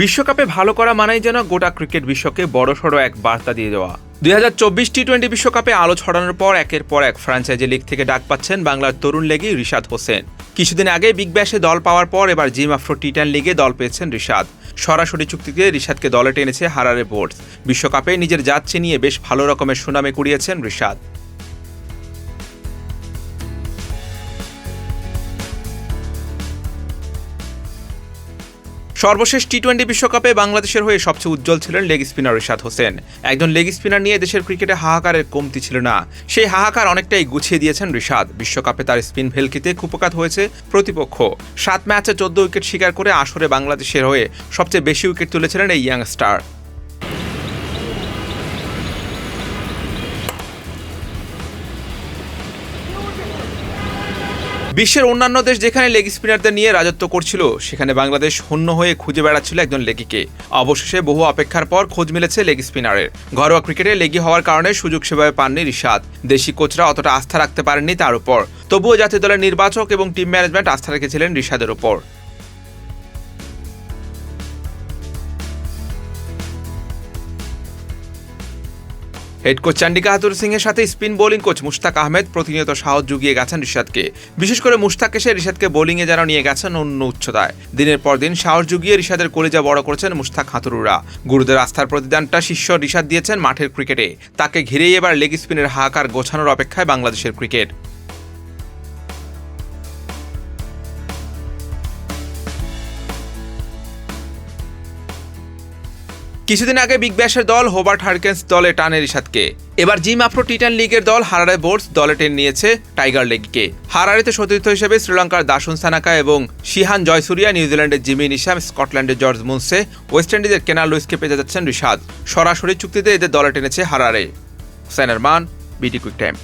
বিশ্বকাপে ভালো করা মানেই যেন গোটা ক্রিকেট বিশ্বকে বড়সড় এক বার্তা দিয়ে দেওয়া। দুই হাজার চব্বিশ টি টোয়েন্টি বিশ্বকাপে আলো ছড়ানোর পর একের পর এক ফ্র্যাঞ্চাইজি লিগ থেকে ডাক পাচ্ছেন বাংলার তরুণ লেগি রিশাদ হোসেন। কিছুদিন আগে বিগ ব্যাশে দল পাওয়ার পর এবার জিম আফ্রো টি টেন লিগে দল পেয়েছেন রিশাদ। সরাসরি চুক্তিতে রিশাদকে দলে টেনেছে হারারে বোর্ড বিশ্বকাপে নিজের জাত চিনিয়ে বেশ ভালো রকমের সুনামে কুড়িয়েছেন রিশাদ। সর্বশেষ টি টোয়েন্টি বিশ্বকাপে বাংলাদেশের হয়ে সবচেয়ে উজ্জ্বল ছিলেন লেগ স্পিনার রিশাদ হোসেন। একজন লেগ স্পিনার নিয়ে দেশের ক্রিকেটে হাহাকারের কমতি ছিল না। সেই হাহাকার অনেকটাই গুছিয়ে দিয়েছেন রিশাদ। বিশ্বকাপে তার স্পিন ভেলকিতে কুপকাত হয়েছে প্রতিপক্ষ। সাত ম্যাচে চোদ্দ উইকেট শিকার করে আসরে বাংলাদেশের হয়ে সবচেয়ে বেশি উইকেট তুলেছিলেন এই ইয়াং বিশ্বের অন্যান্য দেশ যেখানে লেগ স্পিনারদের নিয়ে রাজত্ব করছিল, সেখানে বাংলাদেশ শূন্য হয়ে খুঁজে বেড়াচ্ছিল একজন লেগিকে অবশেষে বহু অপেক্ষার পর খোঁজ মিলেছে লেগ স্পিনারের ঘরোয়া ক্রিকেটে লেগি হওয়ার কারণে সুযোগ সেভাবে পাননি রিশাদ। দেশি কোচরা অতটা আস্থা রাখতে পারেননি তার উপর। তবুও জাতীয় দলের নির্বাচক এবং টিম ম্যানেজমেন্ট আস্থা রেখেছিলেন রিশাদের উপর। Head coach Chandika Hathurusingha এর সাথে spin bowling coach Mushtaq Ahmed প্রতিনিয়ত সাহস জুগিয়ে গেছেন রিশাদকে। বিশেষ করে মুশতাক এসে রিশাদকে বোলিংয়ে যেন নিয়ে গেছেন অন্য উচ্চতায়। দিনের পর দিন সাহস জুগিয়ে রিশাদের কলিজা বড় করেছেন মুশতাক হাতুরুরা। গুরুদের আস্থার প্রতিদানটা শিষ্য রিশাদ দিয়েছেন মাঠের ক্রিকেটে তাকে ঘিরেই এবার লেগ স্পিনের হাহাকার গোছানোর অপেক্ষায় বাংলাদেশের ক্রিকেট কিছুদিন আগে বিগ ব্যাশের দল হোবার্ট হারকেন্স দলে টানে রিশাদকে। এবার জিম আফ্রো টিটান লিগের দল হারারে বোর্ডস দলে টেনে নিয়েছে টাইগার লেগকে হারারেতে সতীর্থ হিসেবে শ্রীলঙ্কার দাসুন সানাকা এবং শিহান জয়সুরিয়া নিউজিল্যান্ডের জিমি নিশাম স্কটল্যান্ডের জর্জ মুন্সে ওয়েস্ট ইন্ডিজের কেনার লুইসকে পেতে যাচ্ছেন রিশাদ। সরাসরি চুক্তিতে এদের দলে টেনেছে হারারে হুসাইন মান বিটি কুইক টাইম